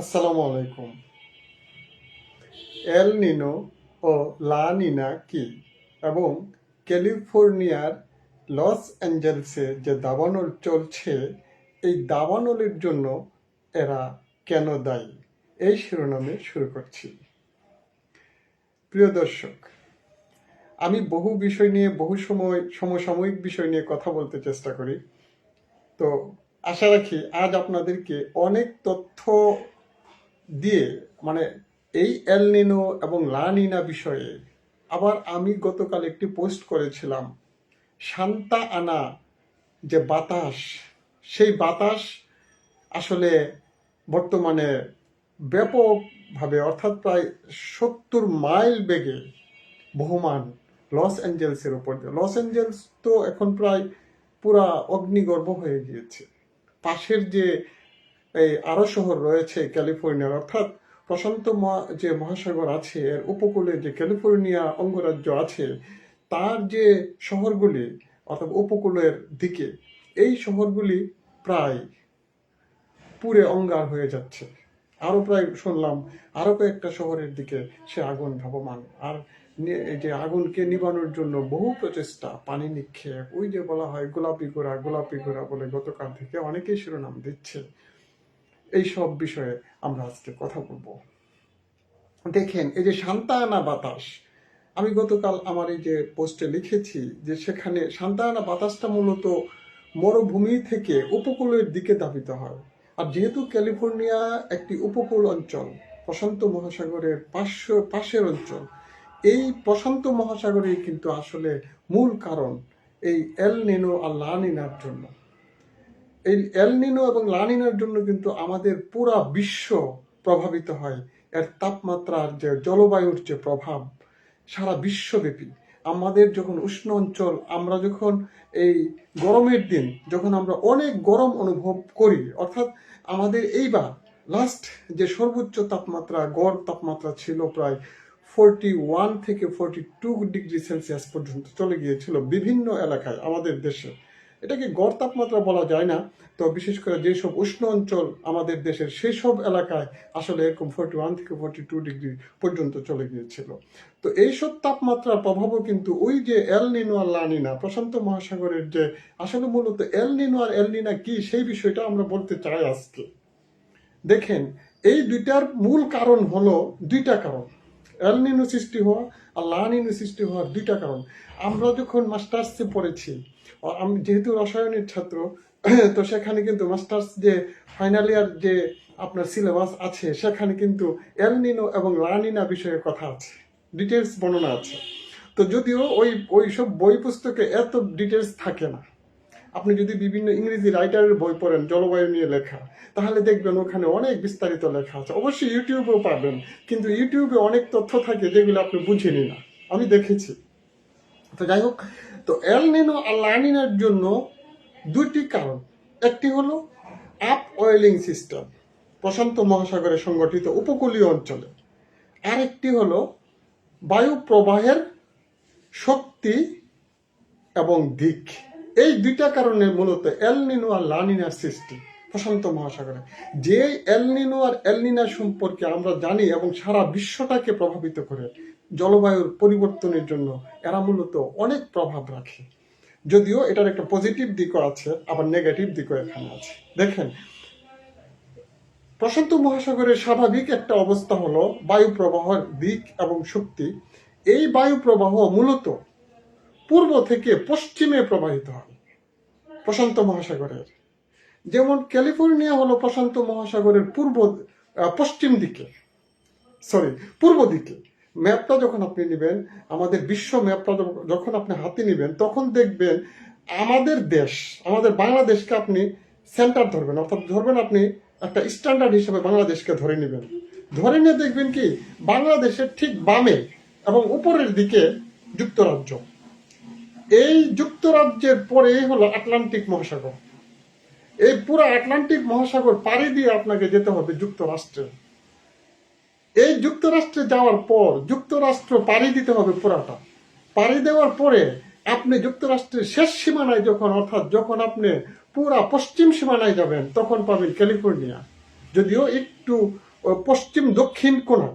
আসসালামু আলাইকুম। এল নিনো ও লা নিনা কি এবং ক্যালিফোর্নিয়ার লস অ্যাঞ্জেলসে যে দাবানল চলছে, এই দাবানলের জন্য এরা কেন দায়ী? এই শিরোনামে শুরু করছি। প্রিয় দর্শক, আমি বহু বিষয় নিয়ে, বহু সময়, সমসাময়িক বিষয় নিয়ে কথা বলতে চেষ্টা করি। তো আশা রাখি আজ আপনাদেরকে অনেক তথ্য দিয়ে মানে এই এল নিনো এবং লা নিনা বিষয়ে আবার আমি গতকাল একটি পোস্ট করেছিলাম। শান্তা আনা যে বাতাস, সেই বাতাস আসলে বর্তমানে ব্যাপকভাবে, অর্থাৎ প্রায় সত্তর মাইল বেগে বহমান লস অ্যাঞ্জেলসের উপর দিয়ে। লস অ্যাঞ্জেলস তো এখন প্রায় পুরা অগ্নিগর্ভ হয়ে গিয়েছে। পাশের যে এই আরও শহর রয়েছে ক্যালিফোর্নিয়ার। অর্থাৎ প্রশান্ত যে মহাসাগর আছে, এর উপকূলে যে ক্যালিফোর্নিয়া অঙ্গরাজ্য আছে, তার যে শহরগুলি, অর্থাৎ উপকূলের দিকে, এই শহরগুলি প্রায় পুরে অঙ্গার হয়ে যাচ্ছে। আরও প্রায় শুনলাম, আরও কয়েকটা শহরের দিকে সে আগুন ধাবমান আর যে আগুনকে নিবানোর জন্য বহু প্রচেষ্টা, পানি নিক্ষেপ, ওই যে বলা হয় গোলাপি গোড়া গোলাপি গোড়া বলে গতকাল থেকে অনেকেই শিরোনাম দিচ্ছে। এই সব বিষয়ে আমরা আজকে কথা বলব। দেখেন, এই যে শান্তায়না বাতাস, আমি গতকাল আমার এই যে পোস্টে লিখেছি যে সেখানে শান্তায়না বাতাসটা মূলত মরুভূমি থেকে উপকূলের দিকে দাবিত হয়। আর যেহেতু ক্যালিফোর্নিয়া একটি উপকূল অঞ্চল, প্রশান্ত মহাসাগরের পার্শ্ব, পাশের অঞ্চল, এই প্রশান্ত মহাসাগরেই কিন্তু আসলে মূল কারণ এই এল নিনো আর লা নিনার জন্য। এই এল নিনো এবং লানিনার জন্য কিন্তু আমাদের পুরা বিশ্ব প্রভাবিত হয়। এর তাপমাত্রার যে জলবায়ুর যে প্রভাব, সারা বিশ্বব্যাপী। আমাদের যখন উষ্ণ অঞ্চল, আমরা যখন এই গরমের দিন, যখন আমরা অনেক গরম অনুভব করি, অর্থাৎ আমাদের এইবার লাস্ট যে সর্বোচ্চ তাপমাত্রা, গড় তাপমাত্রা ছিল প্রায় ফোরটি ওয়ান থেকে ফোরটি টু ডিগ্রি সেলসিয়াস পর্যন্ত চলে গিয়েছিল বিভিন্ন এলাকায়, আমাদের দেশে। এটাকে গড় তাপমাত্রা বলা যায় না। তো বিশেষ করে যেসব উষ্ণ অঞ্চল আমাদের দেশের সেই সব এলাকায় আসলে এরকম ফোর্টি ওয়ান থেকে ফোর্টি টু ডিগ্রি পর্যন্ত চলে গিয়েছিল। তো এইসব তাপমাত্রার প্রভাবও কিন্তু ওই যে এল নিনো আর লানিনা প্রশান্ত মহাসাগরের যে আসলে মূলত এল আর এল নিনা কি, সেই বিষয়টা আমরা বলতে চাই আজকে। দেখেন, এই দুইটার মূল কারণ হলো দুইটা কারণ। এল নিনো সৃষ্টি হওয়া আর লানিনো সৃষ্টি হওয়ার দুইটা কারণ। আমরা যখন মাস্টার্সে পড়েছি আমি যেহেতু রসায়নের ছাত্র, তো সেখানে কিন্তু মাস্টার্স যে ফাইনাল ইয়ার যে আপনার সিলেবাস আছে, সেখানে কিন্তু এল নিনো এবং লা নিনা বিষয়ে কথা আছে ডিটেলস বর্ণনা আছে। তো যদিও ওই ওই সব বই পুস্তকে এত ডিটেলস থাকে না, আপনি যদি বিভিন্ন ইংরেজি রাইটারের বই পড়েন, জলবায়ু নিয়ে লেখা, তাহলে দেখবেন ওখানে অনেক বিস্তারিত লেখা আছে। অবশ্যই ইউটিউবেও পাবেন, কিন্তু ইউটিউবে অনেক তথ্য থাকে যেগুলো আপনি বুঝেনি না। আমি দেখেছি। তো যাই হোক তো এল নিনো আর লানিনার জন্য দুটি কারণ। একটি হলো আপ অয়েলিং সিস্টেম প্রশান্ত মহাসাগরে সংগঠিত উপকূলীয় অঞ্চলে। আরেকটি হলো বায়ু প্রবাহের শক্তি এবং দিক। এই দুইটা কারণে মূলত এল নিনো আর লানিনার সৃষ্টি প্রশান্ত মহাসাগরে। যে এল নিনো আর এল নিনা সম্পর্কে আমরা জানি এবং সারা বিশ্বটাকে প্রভাবিত করে জলবায়ুর পরিবর্তনের জন্য এরা মূলত অনেক প্রভাব রাখে। যদিও এটার একটা পজিটিভ দিকও আছে, আবার নেগেটিভ দিকও এখানে আছে। দেখেন, প্রশান্ত মহাসাগরের স্বাভাবিক একটা অবস্থা হলো বায়ু প্রবাহের দিক এবং শক্তি। এই বায়ু প্রবাহ মূলত পূর্ব থেকে পশ্চিমে প্রবাহিত হয় প্রশান্ত মহাসাগরের। যেমন ক্যালিফোর্নিয়া হলো প্রশান্ত মহাসাগরের পূর্ব পশ্চিম দিকে সরি পূর্ব দিকে। ম্যাপটা যখন আপনি নেবেন, আমাদের বিশ্ব ম্যাপটা যখন- আপনি হাতে নেবেন, তখন দেখবেন আমাদের দেশ, আমাদের বাংলাদেশকে আপনি সেন্টার ধরবেন। অর্থাৎ ধরবেন আপনি একটা স্ট্যান্ডার্ড হিসেবে বাংলাদেশকে ধরে নেবেন। ধরে নিয়ে দেখবেন কি, বাংলাদেশের ঠিক বামে এবং উপরের দিকে যুক্তরাজ্য। এই যুক্তরাজ্যের পরেই হলো আটলান্টিক মহাসাগর। এই পুরো আটলান্টিক মহাসাগর পাড়ি দিয়ে আপনাকে যেতে হবে যুক্তরাষ্ট্রে। এই যুক্তরাষ্ট্রে যাওয়ার পর, যুক্তরাষ্ট্র পাড়ি দিতে হবে পুরাটা। পাড়ি দেওয়ার পরে আপনি যুক্তরাষ্ট্রের শেষ সীমানায় যখন, অর্থাৎ যখন আপনি পুরা পশ্চিম সীমানায় যাবেন, তখন পাবেন ক্যালিফোর্নিয়া। যদিও একটু পশ্চিম দক্ষিণ কোণা।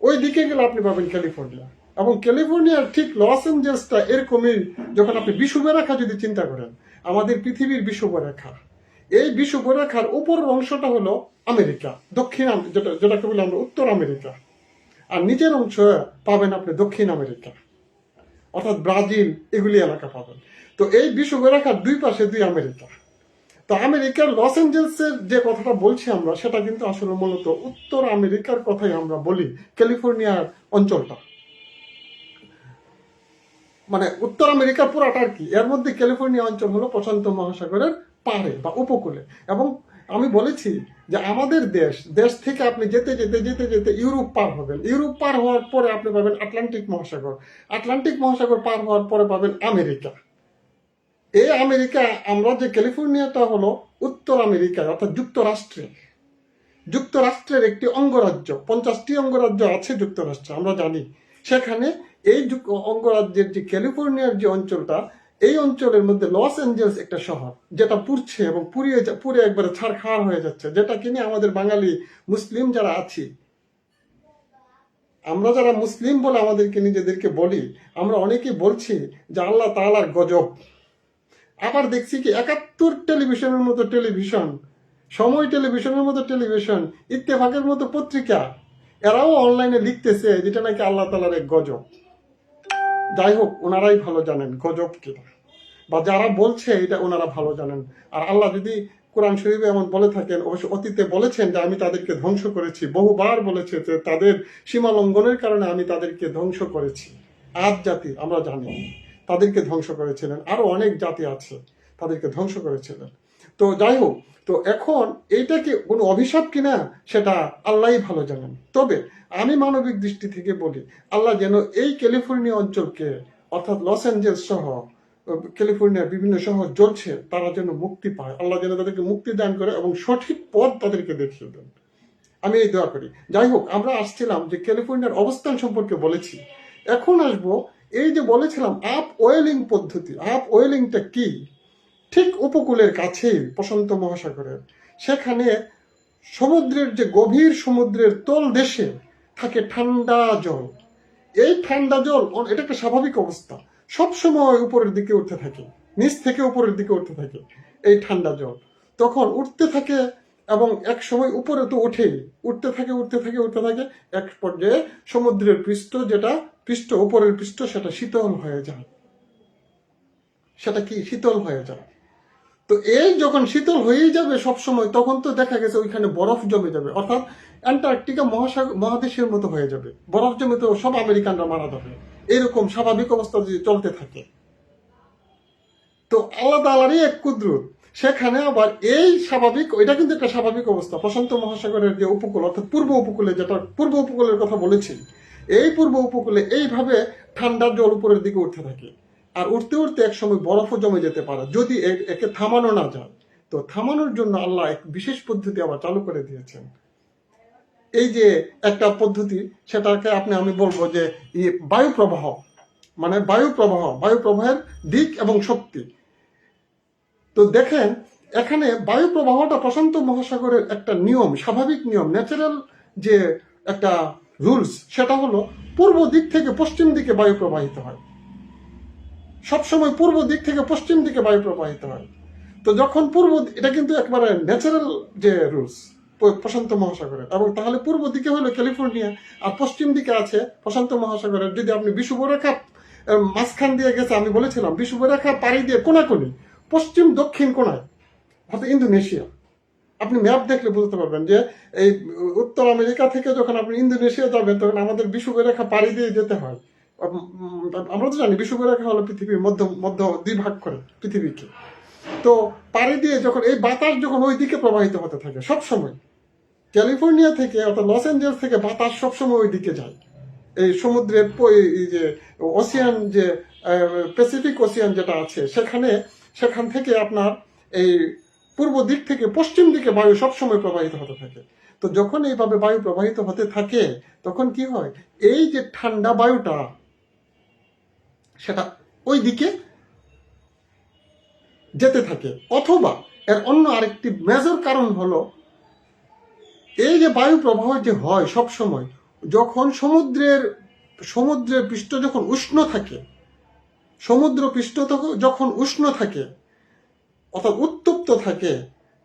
ওই দিকে গেলে আপনি পাবেন ক্যালিফোর্নিয়া। এবং ক্যালিফোর্নিয়ার ঠিক লস এঞ্জেলসটা এরকমই যখন আপনি বিষুবরেখা যদি চিন্তা করেন, আমাদের পৃথিবীর বিষুবরেখা এই বিষুবরেখার উপরের অংশটা হলো আমেরিকা, দক্ষিণ যেটা, যেটাকে বলি আমরা উত্তর আমেরিকা। আর নিচের অংশ পাবেন আপনি দক্ষিণ আমেরিকা। অর্থাৎ ব্রাজিল, এগুলি এলাকা পাবেন। তো এই বিষুবরেখার দুই পাশে দুই আমেরিকা। তো আমেরিকার লস এঞ্জেলসের যে কথাটা বলছি আমরা, সেটা কিন্তু আসলে মূলত উত্তর আমেরিকার কথাই আমরা বলি, ক্যালিফোর্নিয়ার অঞ্চলটা। মানে উত্তর আমেরিকা পুরাটা আর কি। এর মধ্যে ক্যালিফোর্নিয়া অঞ্চল হলো প্রশান্ত মহাসাগরের পাড়ে বা উপকূলে। এবং আমি বলেছি যে আমাদের দেশ দেশ থেকে আপনি যেতে যেতে যেতে যেতে ইউরোপ পার হবেন। ইউরোপ পার হওয়ার পরে আপনি পাবেন আটলান্টিক মহাসাগর। আটলান্টিক মহাসাগর পার হওয়ার পরে পাবেন আমেরিকা। এই আমেরিকা, আমরা যে ক্যালিফোর্নিয়াটা হলো উত্তর আমেরিকা, অর্থাৎ যুক্তরাষ্ট্রে। যুক্তরাষ্ট্রের একটি অঙ্গরাজ্য, পঞ্চাশটি অঙ্গরাজ্য আছে যুক্তরাষ্ট্রে, আমরা জানি। সেখানে এই অঙ্গরাজ্যের যে ক্যালিফোর্নিয়ার যে অঞ্চলটা এই অঞ্চলের মধ্যে লস অ্যাঞ্জেলস একটা শহর, যেটা পুড়ছে এবং পুড়িয়ে পুড়ে একবারে ছাড়খাড় হয়ে যাচ্ছে, যেটা কিনে আমাদের বাঙালি মুসলিম যারা আছি, আমরা যারা মুসলিম বলে আমাদেরকে নিজেদেরকে বলি, আমরা অনেকেই বলছি যে আল্লাহ তাআলার গজব। আবার দেখছি কি একাত্তর টেলিভিশনের মতো টেলিভিশন, সময় টেলিভিশনের মতো টেলিভিশন, ইত্তেফাকের মতো পত্রিকা, এরাও অনলাইনে লিখতেছে যেটা নাকি আল্লাহ তালার এক গজব। যাই হোক, ওনারাই ভালো জানেন, গজব কিনা বা যারা বলছে এটা ওনারা ভালো জানেন। আর আল্লাহ যদি কোরআন শরীফে এমন বলে থাকেন, অবশ্য অতীতে বলেছেন যে আমি তাদেরকে ধ্বংস করেছি, বহুবার বলেছে যে তাদের সীমা লঙ্ঘনের কারণে আমি তাদেরকে ধ্বংস করেছি। আজ জাতি, আমরা জানি, তাদেরকে ধ্বংস করেছিলেন। আরও অনেক জাতি আছে, তাদেরকে ধ্বংস করেছিলেন। তো যাই হোক তো এখন এইটা কি কোনো অভিশাপ কিনা সেটা আল্লাহই ভালো জানেন। তবে আমি মানবিক দৃষ্টি থেকে বলি, আল্লাহ যেন এই ক্যালিফোর্নিয়া অঞ্চলকে, অর্থাৎ লস অ্যাঞ্জেলস সহ ক্যালিফোর্নিয়ার বিভিন্ন শহর জ্বলছে, তারা যেন মুক্তি পায়। আল্লাহ যেন তাদেরকে মুক্তি দান করে এবং সঠিক পথ তাদেরকে দেখিয়ে দেন। আমি এই দোয়া করি। যাই হোক আমরা আসছিলাম যে ক্যালিফোর্নিয়ার অবস্থান সম্পর্কে বলেছি। এখন আসব এই যে বলেছিলাম, আপ ওয়েলিং পদ্ধতি। আপ ওয়েলিংটা কি? ঠিক উপকূলের কাছেই প্রশান্ত মহাসাগরের। সেখানে সমুদ্রের যে গভীর সমুদ্রের তল দেশে থাকে ঠান্ডা জল। এই ঠান্ডা জল এটা একটা স্বাভাবিক অবস্থা। সব সময় উপরের দিকে উঠতে থাকে। নিচ থেকে উপরের দিকে উঠতে থাকে এই ঠান্ডা জল। তখন উঠতে থাকে এবং এক সময় উপরে তো ওঠেই। উঠতে থাকে উঠতে থাকে উঠতে থাকে। এক পর্যায়ে সমুদ্রের পৃষ্ঠ যেটা, পৃষ্ঠ উপরের পৃষ্ঠ সেটা শীতল হয়ে যায়। সেটা কি? শীতল হয়ে যায়। তো এই যখন শীতল হয়েই যাবে সব সময় তখন তো দেখা গেছে ওইখানে বরফ জমে যাবে। অর্থাৎ অ্যান্টার্কটিকা মহাসাগর মহাদেশের মতো হয়ে যাবে। বরফ জমে তো সব আমেরিকানরা মারা যাবে। এরকম স্বাভাবিক অবস্থা যদি চলতে থাকে। তো আল্লাহ তালারই এক কুদরত। সেখানে আবার এই স্বাভাবিক, এটা কিন্তু একটা স্বাভাবিক অবস্থা। প্রশান্ত মহাসাগরের যে উপকূল, অর্থাৎ পূর্ব উপকূলে যেটা, পূর্ব উপকূলের কথা বলেছি, এই পূর্ব উপকূলে এইভাবে ঠান্ডার জল উপরের দিকে উঠতে থাকে। আর উঠতে উঠতে এক সময় বরফও জমে যেতে পারে, যদি একে থামানো না যায়। তো থামানোর জন্য আল্লাহ এক বিশেষ পদ্ধতি আবার চালু করে দিয়েছেন। এই যে একটা পদ্ধতি, সেটাকে আপনি, আমি বলব যে বায়ু প্রবাহ মানে বায়ু প্রবাহ বায়ু প্রবাহের দিক এবং শক্তি। তো দেখেন, এখানে বায়ু প্রবাহটা প্রশান্ত মহাসাগরের একটা নিয়ম, স্বাভাবিক নিয়ম ন্যাচারাল যে একটা রুলস সেটা হলো পূর্ব দিক থেকে পশ্চিম দিকে বায়ু প্রবাহিত হয়। সবসময় পূর্ব দিক থেকে পশ্চিম দিকে বায়ু প্রবাহিত হয়। তো যখন পূর্ব এটা কিন্তু একবারে ন্যাচারাল যে রুলস প্রশান্ত মহাসাগরের। এবং তাহলে পূর্ব দিকে হলো ক্যালিফোর্নিয়া, আর পশ্চিম দিকে আছে প্রশান্ত মহাসাগরের। যদি আপনি বিষুবরেখা মাঝখান দিয়ে গেছে, আমি বলেছিলাম বিষুবরেখা পাড়ি দিয়ে কোনাকুনি, পশ্চিম দক্ষিণ কোনায়, অর্থাৎ ইন্দোনেশিয়া। আপনি ম্যাপ দেখলে বুঝতে পারবেন যে এই উত্তর আমেরিকা থেকে যখন আপনি ইন্দোনেশিয়া যাবেন, তখন আমাদের বিষুবরেখা পাড়ি দিয়ে যেতে হয়। আমরা তো জানি বিষুবরেখা হলো পৃথিবীর মধ্য মধ্য দুই ভাগ করে পৃথিবীকে। তো পাড়ি দিয়ে যখন এই বাতাস যখন ওই দিকে প্রবাহিত হতে থাকে, সব সময়, ক্যালিফোর্নিয়া থেকে অর্থাৎ লস অ্যাঞ্জেলস থেকে বাতাস সবসময় ওই দিকে যায়। এই সমুদ্রের যে ওসিয়ান যে প্যাসিফিক ওসিয়ান যেটা আছে, সেখানে, সেখান থেকে আপনার এই পূর্ব দিক থেকে পশ্চিম দিকে বায়ু সবসময় প্রবাহিত হতে থাকে। তো যখন এইভাবে বায়ু প্রবাহিত হতে থাকে, তখন কি হয়? এই যে ঠান্ডা বায়ুটা সেটা ওই দিকে যেতে থাকে। অথবা এর অন্য আরেকটি মেজর কারণ হলো, এই যে বায়ু প্রবাহ যে হয় সব সময় যখন সমুদ্রের সমুদ্রের পৃষ্ঠ যখন উষ্ণ থাকে, সমুদ্র পৃষ্ঠ যখন উষ্ণ থাকে, অর্থাৎ উত্তপ্ত থাকে,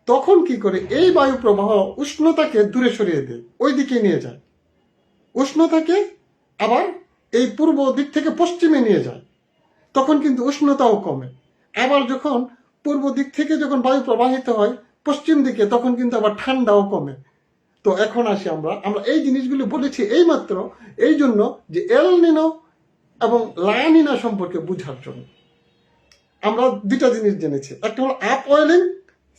তখন কি করে এই বায়ু প্রবাহ উষ্ণতাকে দূরে সরিয়ে দেয় ওই দিকে নিয়ে যায়। উষ্ণতাকে আবার এই পূর্ব দিক থেকে পশ্চিমে নিয়ে যায়, তখন কিন্তু উষ্ণতাও কমে। আবার যখন পূর্ব দিক থেকে যখন বায়ু প্রবাহিত হয় পশ্চিম দিকে, তখন কিন্তু আবার ঠান্ডাও কমে। তো এখন আসি আমরা আমরা এই জিনিসগুলি বলেছি এইমাত্র এই জন্য যে এল নিনো এবং লায়ানিনা সম্পর্কে বোঝার জন্য। আমরা দুটা জিনিস জেনেছি, একটা হলো আপ অয়েলিং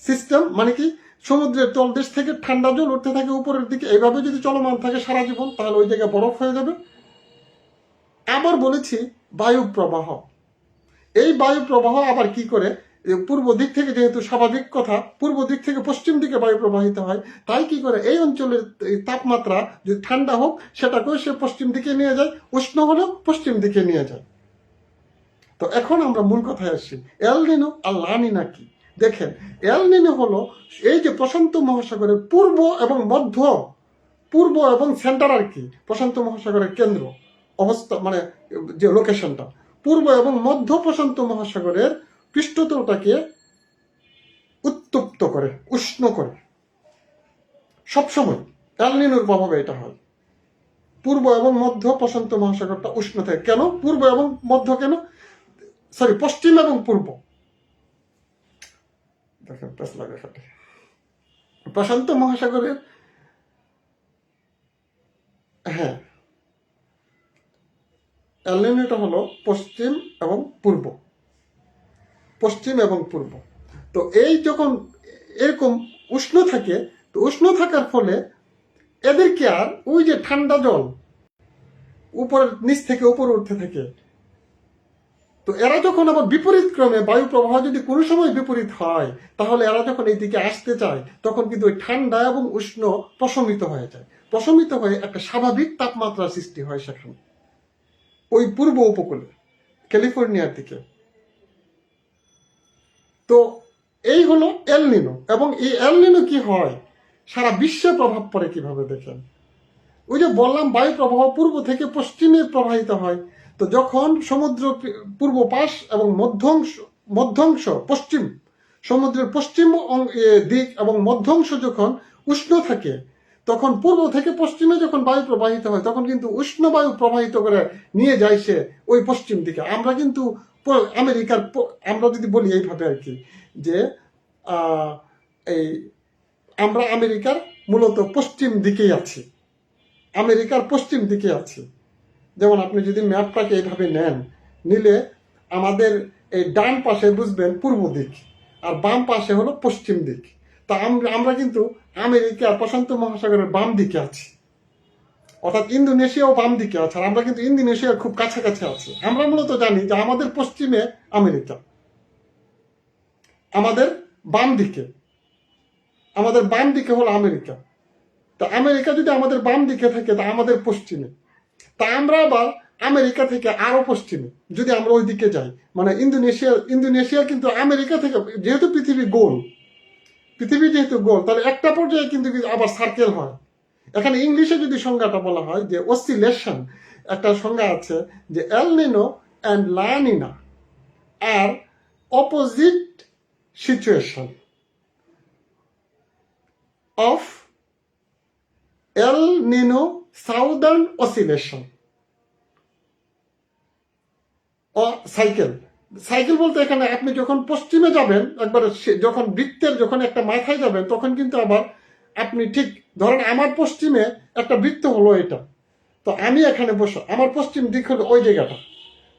সিস্টেম মানে কি সমুদ্রের তলদেশ থেকে ঠান্ডা জল উঠতে থাকে উপরের দিকে, এইভাবে যদি চলমান থাকে সারা জীবন, তাহলে ওই জায়গায় বরফ হয়ে যাবে। আবার বলেছি, বায়ু প্রবাহ। এই বায়ু প্রবাহ আবার কি করে? পূর্ব দিক থেকে যেহেতু স্বাভাবিক কথা, পূর্ব দিক থেকে পশ্চিম দিকে বায়ু প্রবাহিত হয়, তাই কি করে? এই অঞ্চলের তাপমাত্রা যদি ঠান্ডা হোক, সেটাকেও সে পশ্চিম দিকে নিয়ে যায়, উষ্ণ হলেও পশ্চিম দিকে নিয়ে যায়। তো এখন আমরা মূল কথায় আসি, এল নিনো আর লানিনা কি? দেখেন, এল নিনো হলো এই যে প্রশান্ত মহাসাগরের পূর্ব এবং মধ্য, পূর্ব এবং সেন্টার আর কি, প্রশান্ত মহাসাগরের কেন্দ্র। অবস্থা মানে যে লোকেশনটা পূর্ব এবং মধ্য প্রশান্ত মহাসাগরের পৃষ্ঠতলটাকে উত্তপ্ত করে, উষ্ণ করে। সবসময় এলনিনোর প্রভাবে এটা হয়। পূর্ব এবং মধ্য প্রশান্ত মহাসাগরটা উষ্ণ থাকে। কেন? পূর্ব এবং মধ্য কেন? সরি পশ্চিম এবং পূর্ব। দেখেন প্রশান্ত মহাসাগরের হ্যাঁ এলনিনোটা হলো পশ্চিম এবং পূর্ব। পশ্চিম এবং পূর্ব। তো এই যখন এরকম উষ্ণ থাকে, তো উষ্ণ থাকার ফলে এদেরকে আর ওই যে ঠান্ডা জল উপরের, নিচ থেকে উপরে উঠতে থাকে। তো এরা যখন আবার বিপরীত ক্রমে বায়ু প্রবাহ যদি কোনো সময় বিপরীত হয়, তাহলে এরা যখন এই দিকে আসতে চায়, তখন কিন্তু ওই ঠান্ডা এবং উষ্ণ প্রশমিত হয়ে যায়। প্রশমিত হয়ে একটা স্বাভাবিক তাপমাত্রার সৃষ্টি হয় সেখানে। ওই পূর্ব উপকূলে, ক্যালিফোর্নিয়ার দিকে। তো এই হলো এলনিনো এবং এই এল নিনো কি হয়? সারা বিশ্বে প্রভাব পড়ে কীভাবে দেখেন? ওই যে বললাম বায়ু প্রবাহ পূর্ব থেকে পশ্চিমে প্রবাহিত হয়। তো যখন সমুদ্র পূর্ব পাশ এবং মধ্যাংশ মধ্যাংশ, পশ্চিম, সমুদ্রের পশ্চিম দিক এবং মধ্যাংশ যখন উষ্ণ থাকে তখন পূর্ব থেকে পশ্চিমে যখন বায়ু প্রবাহিত হয়, তখন কিন্তু উষ্ণ বায়ু প্রবাহিত করে নিয়ে যায় সে ওই পশ্চিম দিকে। আমরা কিন্তু আমেরিকার আমরা যদি বলি এইভাবে আর কি, যে এই আমরা আমেরিকার মূলত পশ্চিম দিকেই আছি। আমেরিকার পশ্চিম দিকে আছি। যেমন আপনি যদি ম্যাপটাকে এইভাবে নেন, নিলে আমাদের এই ডান পাশে বুঝবেন পূর্ব দিক, আর বাম পাশে হলো পশ্চিম দিক। তা আমরা কিন্তু আমেরিকার প্রশান্ত মহাসাগরের বাম দিকে আছি। অর্থাৎ ইন্দোনেশিয়াও বাম দিকে আছে, আর আমরা কিন্তু ইন্দোনেশিয়ার খুব কাছাকাছি আছি। আমরা মূলত জানি যে আমাদের পশ্চিমে আমেরিকা, আমাদের বাম দিকে, আমাদের বাম দিকে হলো আমেরিকা। তা আমেরিকা যদি আমাদের বাম দিকে থাকে, তা আমাদের পশ্চিমে। তা আমরা আবার আমেরিকা থেকে আরও পশ্চিমে, যদি আমরা ওই দিকে যাই। মানে ইন্দোনেশিয়া ইন্দোনেশিয়া কিন্তু আমেরিকা থেকে, যেহেতু পৃথিবী গোল পৃথিবী যেহেতু গোল, তাহলে একটা পর্যায়ে কিন্তু আবার সার্কেল হয়। এখানে ইংলিশে যদি সংজ্ঞাটা বলা হয় যে অসিলেশন একটা সংজ্ঞা আছে যে El Nino and La Nina R opposite situation of El Nino southern oscillation cycle cycle বলতে এখানে আপনি যখন পশ্চিমে যাবেন, একবার যখন বৃত্তের যখন একটা মাথায় যাবেন, তখন কিন্তু আবার আপনি ঠিক ধরেন আমার পশ্চিমে একটা বৃত্ত হলো এটা। তো আমি এখানে বসে, আমার পশ্চিম দিক হলো ওই জায়গাটা।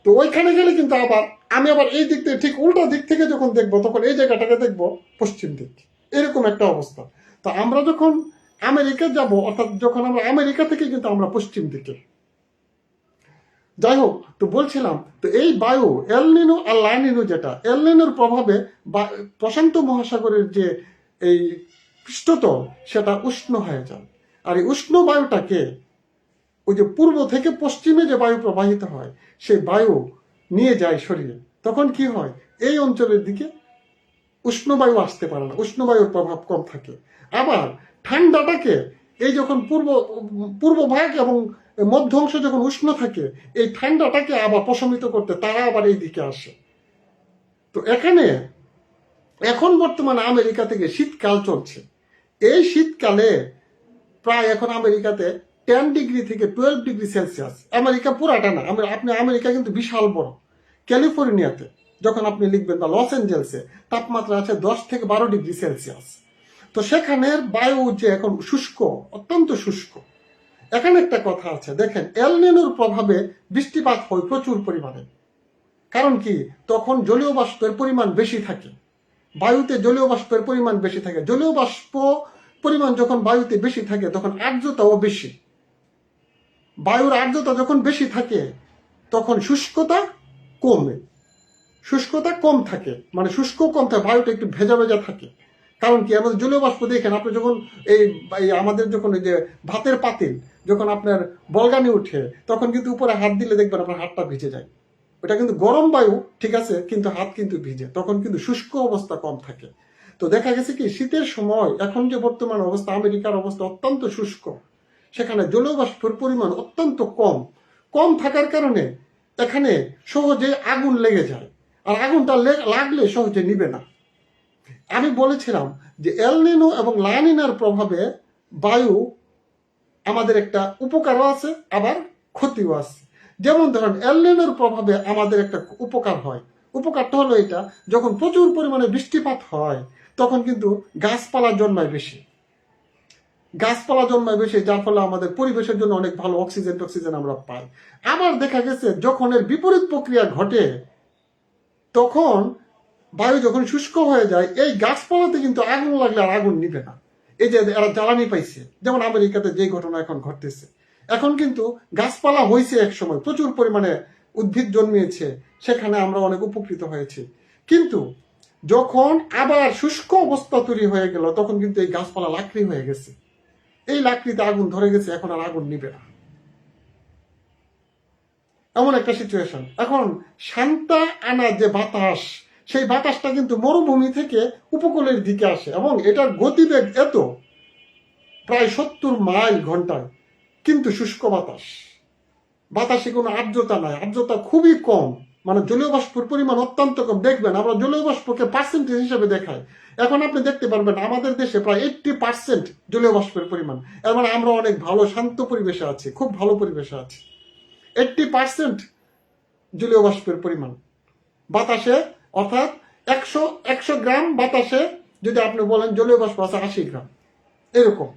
তো ওইখানে গেলে কিন্তু আবার আমি আবার এই দিক থেকে ঠিক উল্টো দিক থেকে যখন দেখব, তখন এই জায়গাটাকে দেখব পশ্চিম দিক। এরকম একটা অবস্থা। তো আমরা যখন আমেরিকা যাব, অর্থাৎ যখন আমরা আমেরিকা থেকে কিন্তু আমরা পশ্চিম দিকে যাই হোক তো বলছিলাম, তো এই বায়ু এলনিনো আর লাইনিনো যেটা এলনিনোর প্রভাবে প্রশান্ত মহাসাগরের যে এই পৃষ্ঠতল, সেটা উষ্ণ হয়ে যায়। আর এই উষ্ণ বায়ুটাকে ওই যে পূর্ব থেকে পশ্চিমে যে বায়ু প্রবাহিত হয়, সেই বায়ু নিয়ে যায় শরীরে। তখন কি হয়? এই অঞ্চলের দিকে উষ্ণ বায়ু আসতে পারে না, উষ্ণ বায়ুর প্রভাব কম থাকে। আবার ঠান্ডাটাকে, এই যখন পূর্ব পূর্ব ভাগ এবং মধ্য অংশ যখন উষ্ণ থাকে, এই ঠান্ডাটাকে আবার প্রশমিত করতে তারা আবার এই দিকে আসে। তো এখানে এখন বর্তমানে আমেরিকা থেকে শীতকাল চলছে। এই শীতকালে প্রায় এখন আমেরিকাতে টেন ডিগ্রি থেকে টুয়েলভ ডিগ্রি সেলসিয়াস। আমেরিকা পুরাটা না আপনি আমেরিকা কিন্তু বিশাল বড়। ক্যালিফোর্নিয়াতে, যখন আপনি লিখবেন বা লস অ্যাঞ্জেলসে, তাপমাত্রা আছে দশ থেকে বারো ডিগ্রি সেলসিয়াস। তো সেখানের বায়ু যে এখন শুষ্ক, অত্যন্ত শুষ্ক। এখানে একটা কথা আছে, দেখেন এলনিনোর প্রভাবে বৃষ্টিপাত হয় প্রচুর পরিমাণে। কারণ কি? তখন জলীয় বাষ্পের পরিমাণ বেশি থাকে। বায়ুতে জলীয় বাষ্পের পরিমাণ বেশি থাকে। জলীয় বাষ্প পরিমাণ যখন বায়ুতে বেশি থাকে, তখন আর্দ্রতাও বেশি। বায়ুর আর্দ্রতা যখন বেশি থাকে, তখন শুষ্কতা কমে। শুষ্কতা কম থাকে। মানে শুষ্ক কম থাকে, বায়ুটা একটু ভেজা ভেজা থাকে। কারণ কি? আমাদের জলীয় বাষ্প দেখেন, আপনি যখন এই আমাদের যখন এই যে ভাতের পাতিল যখন আপনার বলগানি উঠে, তখন কিন্তু উপরে হাত দিলে দেখবেন আপনার হাতটা ভিজে যায়। ওটা কিন্তু গরম বায়ু, ঠিক আছে, কিন্তু হাত কিন্তু ভিজে, তখন কিন্তু শুষ্ক অবস্থা কম থাকে। তো দেখা গেছে কি, শীতের সময় এখন যে বর্তমান অবস্থা, আমেরিকার অবস্থা অত্যন্ত শুষ্ক। সেখানে জলীয় বাষ্পের পরিমাণ অত্যন্ত কম। কম থাকার কারণে এখানে সহজে আগুন লেগে যায়। আর আগুনটা লাগলে সহজে নিবে না। আমি বলেছিলাম যে এলনিনো এবং লানিনার প্রভাবে বায়ু আমাদের একটা উপকারও আছে, আবার ক্ষতিও আছে। যেমন ধরেন এলনিনোর প্রভাবে আমাদের একটা উপকার হয়। উপকারটা হলো এটা, যখন প্রচুর পরিমাণে বৃষ্টিপাত হয়, তখন কিন্তু গাছপালা জন্মায় বেশি। গাছপালা জন্মায় বেশি, যার ফলে আমাদের পরিবেশের জন্য অনেক ভালো অক্সিজেন টক্সিজেন আমরা পাই। আবার দেখা গেছে, যখন এর বিপরীত প্রক্রিয়া ঘটে, তখন বায়ু যখন শুষ্ক হয়ে যায়, এই গাছপালাতে কিন্তু আগুন লাগলে আর আগুন নিবে না। এই যে এরা জ্বালানি পাইছে, যেমন আমেরিকাতে যে ঘটনা এখন ঘটতেছে। এখন কিন্তু গাছপালা হয়েছে এক সময়, প্রচুর পরিমাণে উদ্ভিদ জন্মিয়েছে, সেখানে আমরা অনেক উপকৃত হয়েছি। কিন্তু যখন আবার শুষ্ক অবস্থা তৈরি হয়ে গেল, তখন কিন্তু এই গাছপালা লাকড়ি হয়ে গেছে। এই লাকড়িতে আগুন ধরে গেছে, এখন আর আগুন নিবে না। এমন একটা সিচুয়েশন এখন শান্তা আনা যে বাতাস সেই বাতাসটা কিন্তু মরুভূমি থেকে উপকূলের দিকে আসে এবং এটার গতিবেগ এত, প্রায় সত্তর মাইল ঘন্টায়, কিন্তু শুষ্ক বাতাস। বাতাসে কোনো আর্দ্রতা নাই, আর্দ্রতা খুবই কম মানে জলীয় বাষ্পের পরিমাণ অত্যন্ত কম। দেখবেন, আমরা জলীয় বাষ্পকে পার্সেন্টেজ হিসেবে দেখাই। এখন আপনি দেখতে পারবেন, আমাদের দেশে প্রায় এইটটি পার্সেন্ট জলীয় বাষ্পের পরিমাণ। এর মানে আমরা অনেক ভালো, শান্ত পরিবেশে আছি, খুব ভালো পরিবেশে আছি। এইটটি পার্সেন্ট জলীয় বাষ্পের পরিমাণ। বাতাসে অর্থাৎ একশো একশো গ্রাম বাতাসে যদি আপনি বলেন জলীয় বাষ্প আছে আশি গ্রাম, এরকম।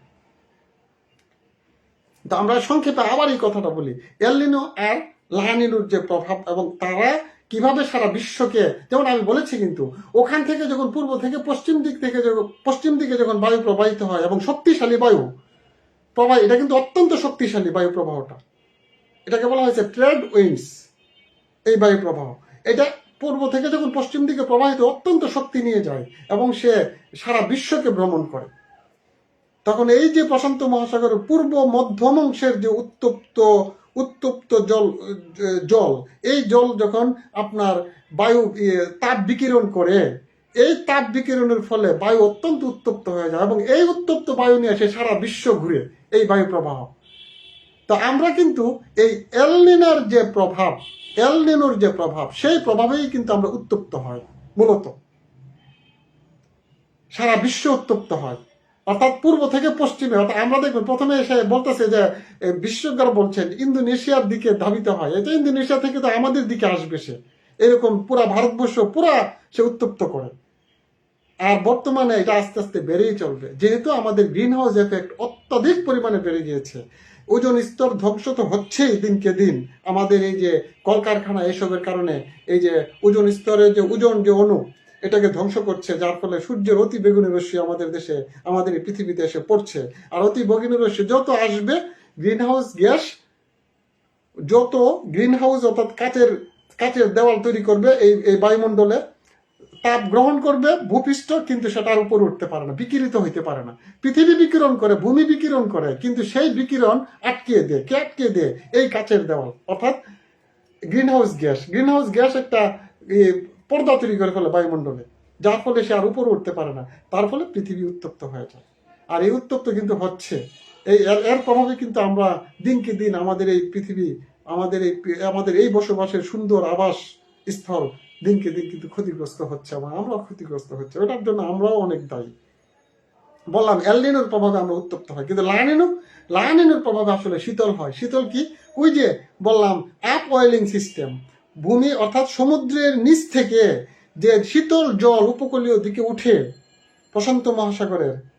তো আমরা সংক্ষেপে আবার এই কথাটা বলি। এলিনো আর লাহানিনুর যে প্রভাব এবং তারা কীভাবে সারা বিশ্বকে, যেমন আমি বলেছি কিন্তু, ওখান থেকে যখন পূর্ব থেকে পশ্চিম দিক থেকে যখন, পশ্চিম দিকে যখন বায়ু প্রবাহিত হয় এবং শক্তিশালী বায়ু প্রবাহ, এটা কিন্তু অত্যন্ত শক্তিশালী বায়ু প্রবাহটা। এটাকে বলা হয়েছে ট্রেড উইন্ডস এই বায়ু প্রবাহ। এটা পূর্ব থেকে যখন পশ্চিম দিকে প্রবাহিত অত্যন্ত শক্তি নিয়ে যায় এবং সে সারা বিশ্বকে ভ্রমণ করে, তখন এই যে প্রশান্ত মহাসাগরের পূর্ব মধ্যম অংশের যে উত্তপ্ত উত্তপ্ত জল জল, এই জল যখন আপনার বায়ু তাপ বিকিরণ করে, এই তাপ বিকিরণের ফলে বায়ু অত্যন্ত উত্তপ্ত হয়ে যায় এবং এই উত্তপ্ত বায়ু নিয়ে সে সারা বিশ্ব ঘুরে এই বায়ু প্রবাহ তো আমরা কিন্তু এই এলনিনার যে প্রভাব এলনিনোর যে প্রভাব, সেই প্রভাবেই কিন্তু আমরা উত্তপ্ত হয়, মূলত। সারা বিশ্ব উত্তপ্ত হয়। অর্থাৎ পূর্ব থেকে পশ্চিমে, অর্থাৎ আমরা দেখবেন প্রথমে এসে বলতেছে যে বিশ্বজ্ঞরা বলছেন, ইন্দোনেশিয়ার দিকে ধাবিত হয়। এটা ইন্দোনেশিয়া থেকে তো আমাদের দিকে আসবে সে। এরকম পুরা ভারতবর্ষ পুরা সে উত্তপ্ত করে। আর বর্তমানে এটা আস্তে আস্তে বেড়েই চলবে। যেহেতু আমাদের গ্রিন হাউস এফেক্ট অত্যাধিক পরিমাণে বেড়ে গিয়েছে। ওজন স্তর ধ্বংস তো হচ্ছেই দিনকে দিন। আমাদের এই যে কলকারখানা এসবের কারণে এই যে ওজন স্তরের যে ওজন যে অণু, এটাকে ধ্বংস করছে, যার ফলে সূর্যের অতি বেগুনি রশ্মি আমাদের দেশে, আমাদের এই পৃথিবীতে এসে পড়ছে। আর অতি বেগুনি রশ্মি যত আসবে গ্রিন হাউস গ্যাস যত গ্রিন হাউস অর্থাৎ কাচের কাচের দেওয়াল তৈরি করবে এই এই বায়ুমণ্ডলে তাপ গ্রহণ করবে, ভূপৃষ্ঠ, কিন্তু সেটার উপর উঠতে পারে না, বিকিরিত হইতে পারে না। পৃথিবী বিকিরণ করে, ভূমি বিকিরণ করে, কিন্তু সেই বিকিরণ আটকিয়ে দেয় কে আটকিয়ে দেয় এই কাচের দেওয়াল, অর্থাৎ greenhouse gas. Greenhouse gas একটা পর্দা তৈরি করে ফেলে বায়ুমণ্ডলে, যার ফলে সে আর উপরে উঠতে পারে না। তার ফলে পৃথিবী উত্তপ্ত হয়ে যায়। আর এই উত্তপ্ত কিন্তু হচ্ছে। এই এর প্রভাবে কিন্তু আমরা দিনকে দিন আমাদের এই পৃথিবী, আমাদের এই আমাদের এই বসবাসের সুন্দর আবাস স্থল দিনকে দিন কিন্তু ক্ষতিগ্রস্ত হচ্ছে এবং আমরাও ক্ষতিগ্রস্ত হচ্ছে। ওটার জন্য আমরাও অনেক দায়ী। বললাম এলনিনোর প্রভাবে আমরা উত্তপ্ত হয়। কিন্তু লানিনো লানিনোর প্রভাবে আসলে শীতল হয়। শীতল কি? ওই যে বললাম, অ্যাপ অয়েলিং সিস্টেম। ভূমি অর্থাৎ সমুদ্রের নিচ থেকে যে শীতল জল উপকূলীয় দিকে উঠে, প্রশান্ত মহাসাগরের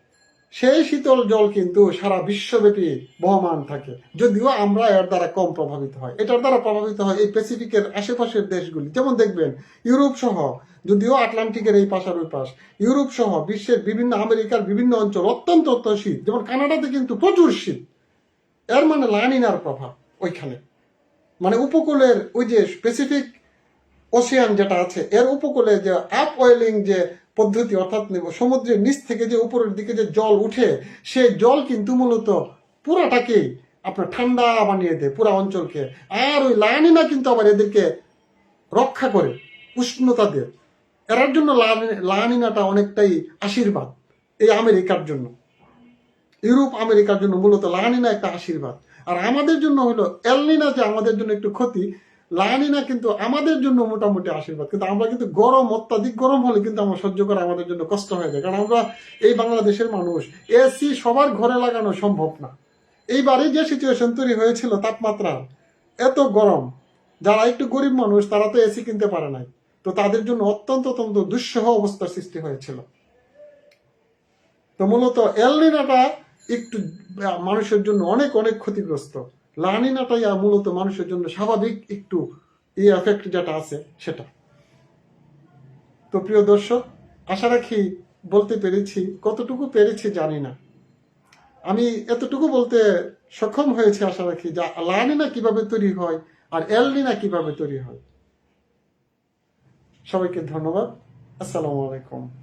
সেই শীতল জল কিন্তু সারা বিশ্বব্যাপী বহমান থাকে। যদিও আমরা এর দ্বারা কম প্রভাবিত হয়। এটার দ্বারা প্রভাবিত হয় এই প্যাসিফিকের আশেপাশের দেশগুলি। যেমন দেখবেন, ইউরোপ সহ, যদিও আটলান্টিকের এই পাশার ওই পাশ ইউরোপ সহ বিশ্বের বিভিন্ন, আমেরিকার বিভিন্ন অঞ্চল অত্যন্ত অত্যন্ত শীত। যেমন কানাডাতে কিন্তু প্রচুর শীত। এর মানে লানিনার প্রভাব ওইখানে। মানে উপকূলের ওই যে স্পেসিফিক ওশিয়ান যেটা আছে, এর উপকূলে যে আপ অয়েলিং যে পদ্ধতি অর্থাৎ সমুদ্রের নিচ থেকে যে উপরের দিকে যে জল উঠে সে জল কিন্তু মূলত পুরাটাকেই আপনার ঠান্ডা বানিয়ে দেয় পুরা অঞ্চলকে। আর ওই লানিনা কিন্তু আবার এদেরকে রক্ষা করে, উষ্ণতা দেয়। এরার জন্য লানি- লানিনাটা অনেকটাই আশীর্বাদ এই আমেরিকার জন্য। ইউরোপ, আমেরিকার জন্য মূলত লানিনা একটা আশীর্বাদ। আর আমাদের জন্য হলো এলনিনা যে আমাদের জন্য একটু ক্ষতি লানিনা কিন্তু আমাদের জন্য মোটামুটি আশীর্বাদ। কিন্তু আমরা কিন্তু গরম, অত্যাধিক গরম হলে কিন্তু আমরা সহ্য করা আমাদের জন্য কষ্ট হয়ে যায়। কারণ আমরা এই বাংলাদেশের মানুষ, এসি সবার ঘরে লাগানো সম্ভব না। এইবারে যে সিচুয়েশন তৈরি হয়েছিল, তাপমাত্রা এত গরম, যারা একটু গরিব মানুষ, তারা তো এসি কিনতে পারে নাই। তো তাদের জন্য অত্যন্ত অত্যন্ত দুঃসহ অবস্থার সৃষ্টি হয়েছিল। তো মূলত এলনিনাটা একটু মানুষের জন্য অনেক অনেক ক্ষতিগ্রস্ত। লানিনাটাই মূলত মানুষের জন্য স্বাভাবিক একটু এই এফেক্ট যেটা আছে সেটা। তো প্রিয় দর্শক, আশা রাখি বলতে পেরেছি। কতটুকু পেরেছি জানি না। আমি এতটুকু বলতে সক্ষম হয়েছে আশা রাখি যে লানিনা কীভাবে তৈরি হয় আর এলনিনা কীভাবে তৈরি হয়। সবাইকে ধন্যবাদ। আসসালামু আলাইকুম।